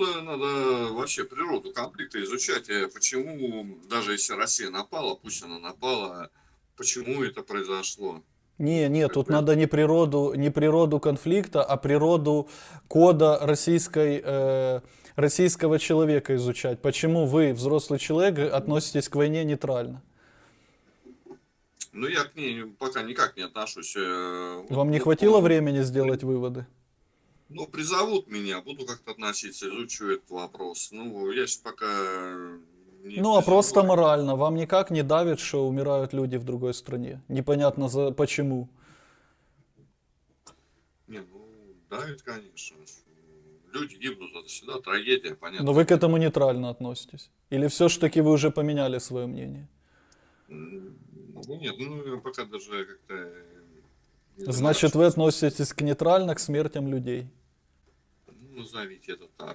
Э, Надо вообще природу конфликта изучать. э, Почему, даже если Россия напала, пусть она напала, почему это произошло? Не, не, тут бы- надо не природу, не природу конфликта, а природу кода российской, э, российского человека изучать. Почему вы, взрослый человек, относитесь к войне нейтрально? Ну, я к ней пока никак не отношусь. э, Вам не хватило времени сделать выводы? Ну, призовут меня, буду как-то относиться, изучу этот вопрос. Ну, я сейчас пока... не Ну, а просто морально. Вам никак не давит, что умирают люди в другой стране? Непонятно за почему. Не, ну, давит, конечно. Люди гибнут, это всегда трагедия, понятно. Но вы к этому нейтрально относитесь? Или все-таки вы уже поменяли свое мнение? Ну, нет, ну, пока даже как-то... Значит, вы относитесь к нейтрально к смертям людей. Ну, назовите это так.